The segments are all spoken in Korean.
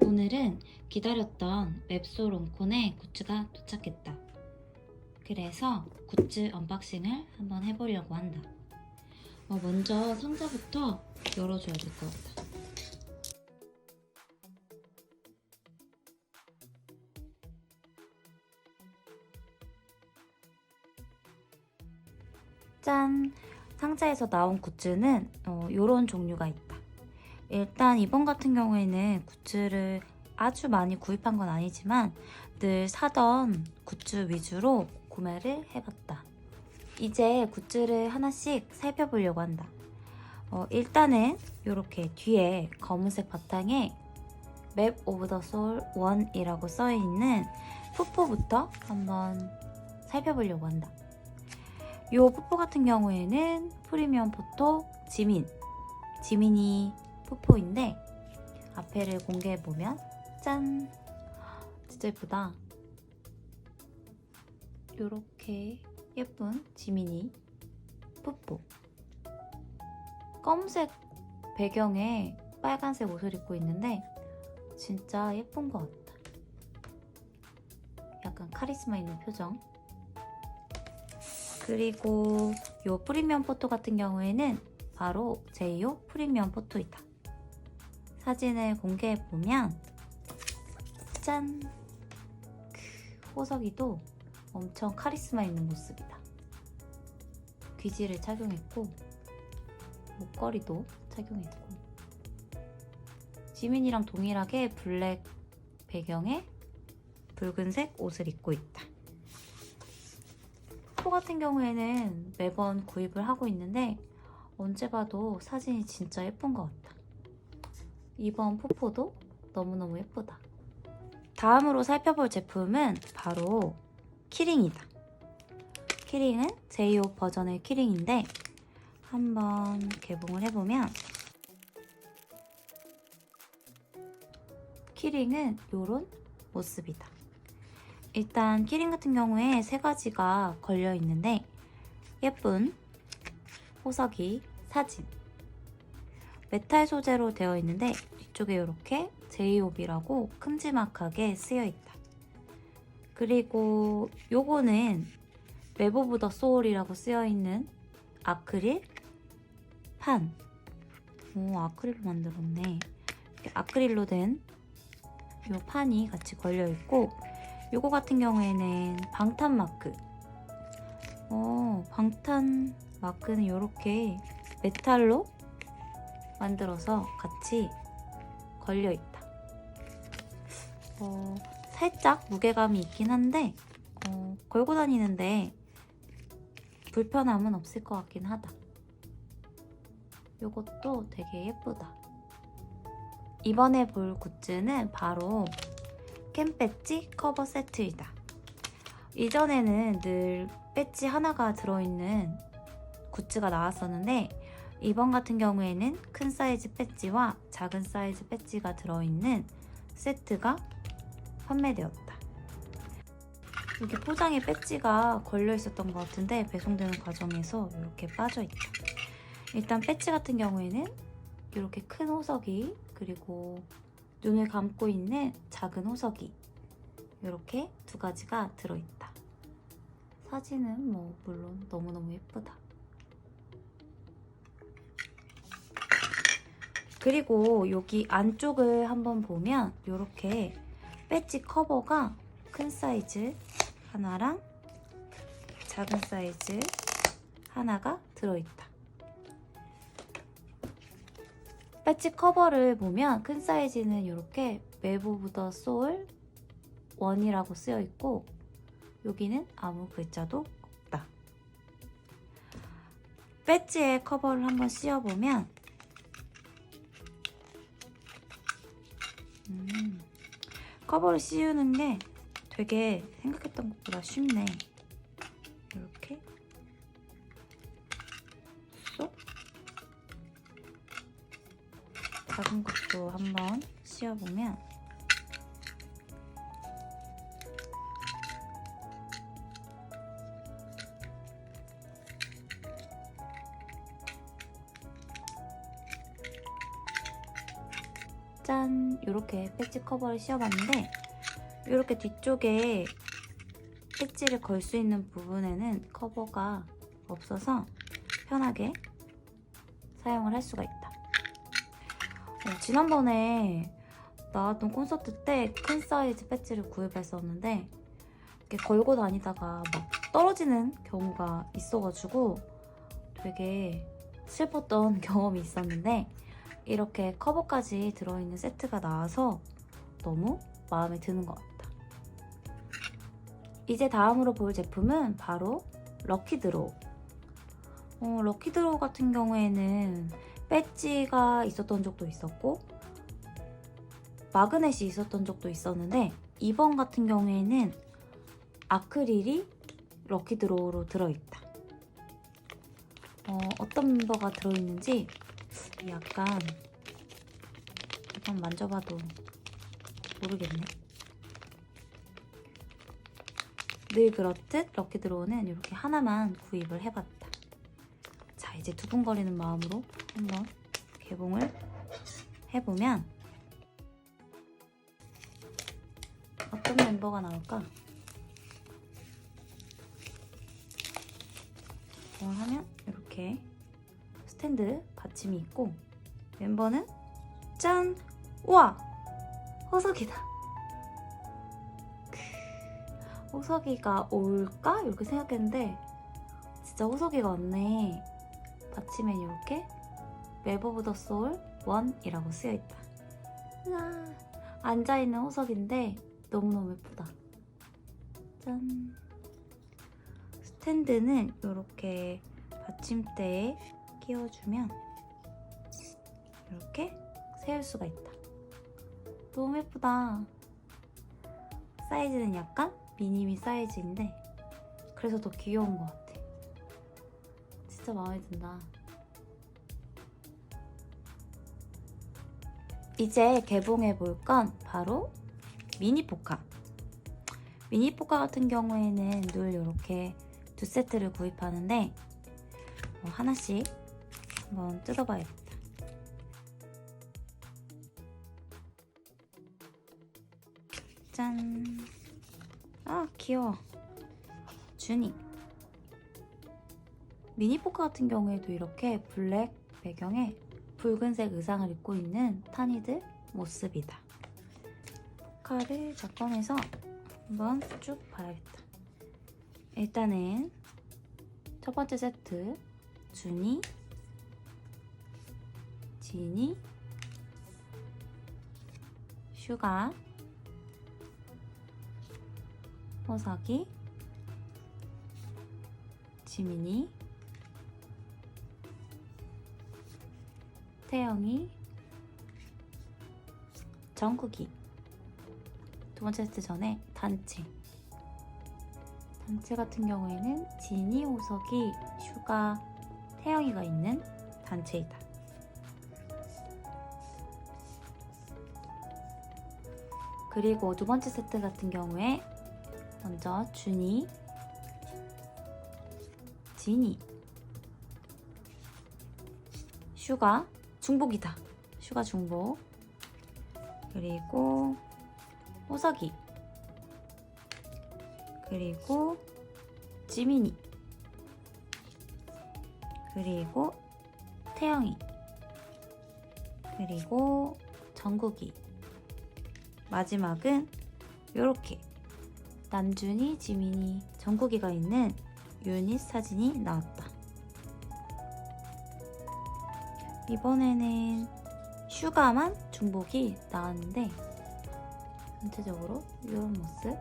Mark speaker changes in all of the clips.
Speaker 1: 오늘은 기다렸던 웹소 롱콘의 굿즈가 도착했다. 그래서 굿즈 언박싱을 한번 해보려고 한다. 어, 먼저 상자부터 열어줘야 될 것 같다. 짠! 상자에서 나온 굿즈는 어, 이런 종류가 있다. 일단 이번 같은 경우에는 굿즈를 아주 많이 구입한 건 아니지만 늘 사던 굿즈 위주로 구매를 해봤다. 이제 굿즈를 하나씩 살펴보려고 한다. 어, 일단은 이렇게 뒤에 검은색 바탕에 맵 오브 더 소울 1이라고 써있는 푸포부터 한번 살펴보려고 한다. 이 푸포 같은 경우에는 프리미엄 포토 지민. 지민이 푸포인데 앞에를 공개해 보면 짠. 진짜 예쁘다. 요렇게 예쁜 지민이 푸포 검은색 배경에 빨간색 옷을 입고 있는데 진짜 예쁜 것 같다 약간 카리스마 있는 표정 그리고 요 프리미엄 포토 같은 경우에는 바로 제이오 프리미엄 포토이다. 사진을 공개해 보면 짠! 그 호석이도 엄청 카리스마 있는 모습이다. 귀지를 착용했고 목걸이도 착용했고 지민이랑 동일하게 블랙 배경에 붉은색 옷을 입고 있다. 포 같은 경우에는 매번 구입을 하고 있는데 언제 봐도 사진이 진짜 예쁜 것 같다. 이번 푸포도 너무너무 예쁘다. 다음으로 살펴볼 제품은 바로 키링이다. 키링은 제이오 버전의 키링인데 한번 개봉을 해보면 키링은 이런 모습이다. 일단 키링 같은 경우에 세 가지가 걸려 있는데 예쁜 호석이 사진 메탈 소재로 되어 있는데 뒤쪽에 이렇게 제이홉이라고 큼지막하게 쓰여 있다. 그리고 요거는 웹 오브 더 소울이라고 쓰여 있는 아크릴 판. 오, 아크릴로 만들었네. 아크릴로 된 요 판이 같이 걸려 있고 요거 같은 경우에는 방탄 마크. 어, 방탄 마크는 이렇게 메탈로 만들어서 같이 걸려 있다. 어, 살짝 무게감이 있긴 한데 어, 걸고 다니는데 불편함은 없을 것 같긴 하다. 요것도 되게 예쁘다. 이번에 볼 굿즈는 바로 캠 배지 커버 세트이다. 이전에는 늘 배지 하나가 들어있는 굿즈가 나왔었는데 이번 같은 경우에는 큰 사이즈 배지와 작은 사이즈 배지가 들어있는 세트가 판매되었다. 여기 포장에 배지가 걸려 있었던 것 같은데 배송되는 과정에서 이렇게 빠져 있다. 일단 배지 같은 경우에는 이렇게 큰 호석이 그리고 눈을 감고 있는 작은 호석이 이렇게 두 가지가 들어있다. 사진은 뭐 물론 너무너무 예쁘다. 그리고 여기 안쪽을 한번 보면 이렇게 배지 커버가 큰 사이즈 하나랑 작은 사이즈 하나가 들어있다. 배지 커버를 보면 큰 사이즈는 이렇게 더 소울 1이라고 쓰여 있고 여기는 아무 글자도 없다. 배지의 커버를 한번 씌워보면 음, 커버를 씌우는 게 되게 생각했던 것보다 쉽네. 이것도 한번 씌워보면 짠! 이렇게 패치 커버를 씌워봤는데 이렇게 뒤쪽에 패치를 걸 수 있는 부분에는 커버가 없어서 편하게 사용을 할 수가 있다. 어, 지난번에 나왔던 콘서트 때 큰 사이즈 배지를 구입했었는데 이렇게 걸고 다니다가 막 떨어지는 경우가 있어가지고 되게 슬펐던 경험이 있었는데 이렇게 커버까지 들어있는 세트가 나와서 너무 마음에 드는 것 같다. 이제 다음으로 볼 제품은 바로 럭키드로우. 어, 럭키드로우 같은 경우에는 배지가 있었던 적도 있었고 마그넷이 있었던 적도 있었는데 이번 같은 경우에는 아크릴이 럭키드로우로 들어있다. 어, 어떤 멤버가 들어있는지 약간 한번 만져봐도 모르겠네. 늘 그렇듯 럭키드로우는 이렇게 하나만 구입을 해봤다. 자, 이제 두근거리는 마음으로 한번 개봉을 해보면 어떤 멤버가 나올까? 개봉을 하면 이렇게 스탠드 받침이 있고 멤버는 짠! 우와! 호석이다. 크, 호석이가 올까? 이렇게 생각했는데 진짜 호석이가 왔네. 받침엔 이렇게 맵 오브 더 소울 1이라고 쓰여있다. 우와, 앉아있는 호석인데 너무너무 예쁘다. 짠! 스탠드는 이렇게 받침대에 끼워주면 이렇게 세울 수가 있다. 너무 예쁘다. 사이즈는 약간 미니미 사이즈인데 그래서 더 귀여운 것 같아. 진짜 마음에 든다. 이제 개봉해 볼 건 바로 미니 포카. 미니 포카 같은 경우에는 늘 이렇게 두 세트를 구입하는데 어, 하나씩 한번 뜯어봐야겠다. 짠. 아 귀여워. 주니. 미니 포카 같은 경우에도 이렇게 블랙 배경에 붉은색 의상을 입고 있는 타니들 모습이다. 포카를 자 꺼내서 한번 쭉 봐야겠다. 일단은 첫 번째 세트 준이, 지니, 슈가, 호석이, 지민이, 태영이, 정국이 두 번째 세트 전에 단체 단체 같은 경우에는 지니, 호석이, 슈가, 태영이가 있는 단체이다. 그리고 두 번째 세트 같은 경우에 먼저 준이, 지니, 슈가, 중복이다. 슈가 중복. 그리고 호석이. 그리고 지민이. 그리고 태영이. 그리고 정국이. 마지막은 이렇게 남준이, 지민이, 정국이가 있는 유닛 사진이 나왔다. 이번에는 슈가만 중복이 나왔는데 전체적으로 이런 모습.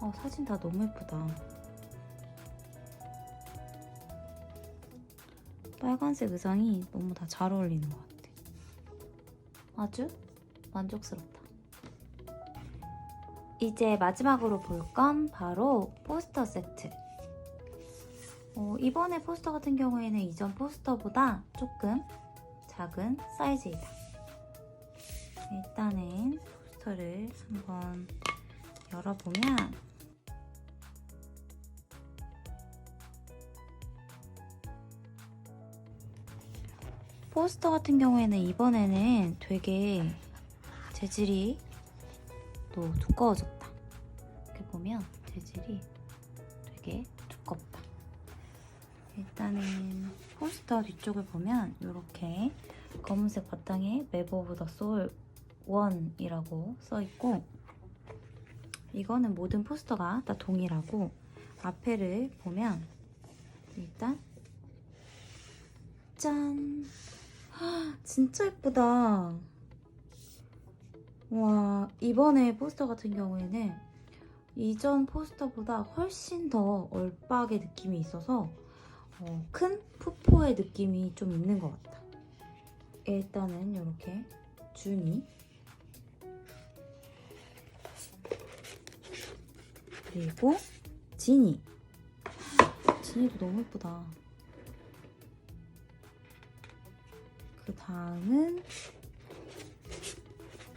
Speaker 1: 어, 사진 다 너무 예쁘다. 빨간색 의상이 너무 다 잘 어울리는 것 같아. 아주 만족스럽다. 이제 마지막으로 볼 건 바로 포스터 세트. 어, 이번에 포스터 같은 경우에는 이전 포스터보다 조금 작은 사이즈이다. 일단은 포스터를 한번 열어보면 포스터 같은 경우에는 이번에는 되게 재질이 또 두꺼워졌다. 이렇게 보면 재질이 되게 두껍다. 일단은 포스터 뒤쪽을 보면 이렇게 검은색 바탕에 맵 오브 더 소울 1이라고 써있고 이거는 모든 포스터가 다 동일하고 앞에를 보면 일단 짠! 헉, 진짜 예쁘다! 와 이번에 포스터 같은 경우에는 이전 포스터보다 훨씬 더 얼빡의 느낌이 있어서 어, 큰 푸포의 느낌이 좀 있는 것 같다 일단은 이렇게 준이. 그리고 지니 지니도 너무 예쁘다. 그 다음은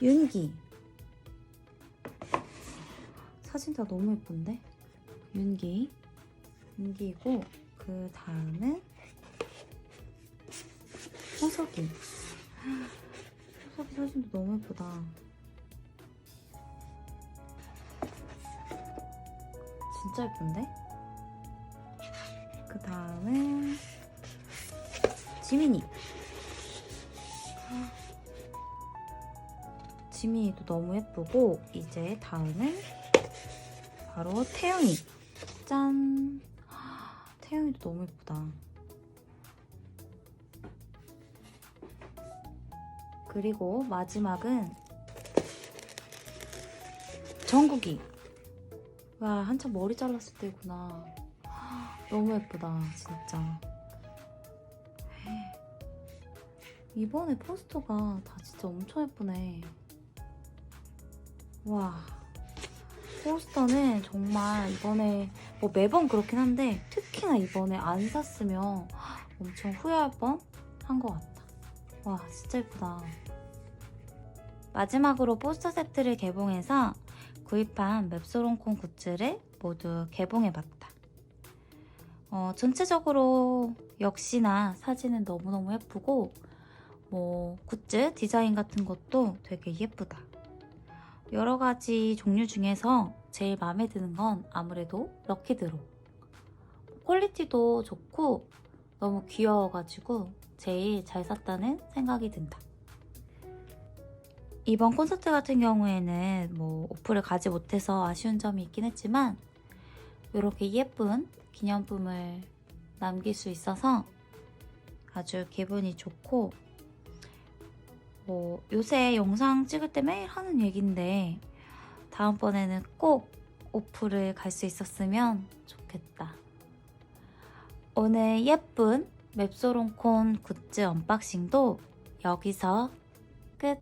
Speaker 1: 윤기. 사진 다 너무 예쁜데? 윤기. 윤기고 그 다음은 호석이 호석이 사진도 너무 예쁘다. 진짜 예쁜데? 그 다음은 지민이. 지민이도 너무 예쁘고 이제 다음은 바로 태영이. 짠 태영이도 너무 예쁘다. 그리고 마지막은 정국이. 와 한참 머리 잘랐을 때구나. 너무 예쁘다 진짜. 이번에 포스터가 다 진짜 엄청 예쁘네. 와 포스터는 정말 이번에 뭐 매번 그렇긴 한데 특히나 이번에 안 샀으면 엄청 후회할 뻔 한 것 같다 와 진짜 예쁘다 마지막으로 포스터 세트를 개봉해서 구입한 맵소롱콘 굿즈를 모두 개봉해봤다. 어, 전체적으로 역시나 사진은 너무너무 예쁘고 뭐 굿즈 디자인 같은 것도 되게 예쁘다. 여러 가지 종류 중에서 제일 마음에 드는 건 아무래도 럭키드로. 퀄리티도 좋고 너무 귀여워가지고 제일 잘 샀다는 생각이 든다. 이번 콘서트 같은 경우에는 뭐 오프를 가지 못해서 아쉬운 점이 있긴 했지만 이렇게 예쁜 기념품을 남길 수 있어서 아주 기분이 좋고 뭐 요새 영상 찍을 때 매일 하는 얘긴데 다음번에는 꼭 오프를 갈 수 있었으면 좋겠다. 오늘 예쁜 맵소롱콘 굿즈 언박싱도 여기서 끝!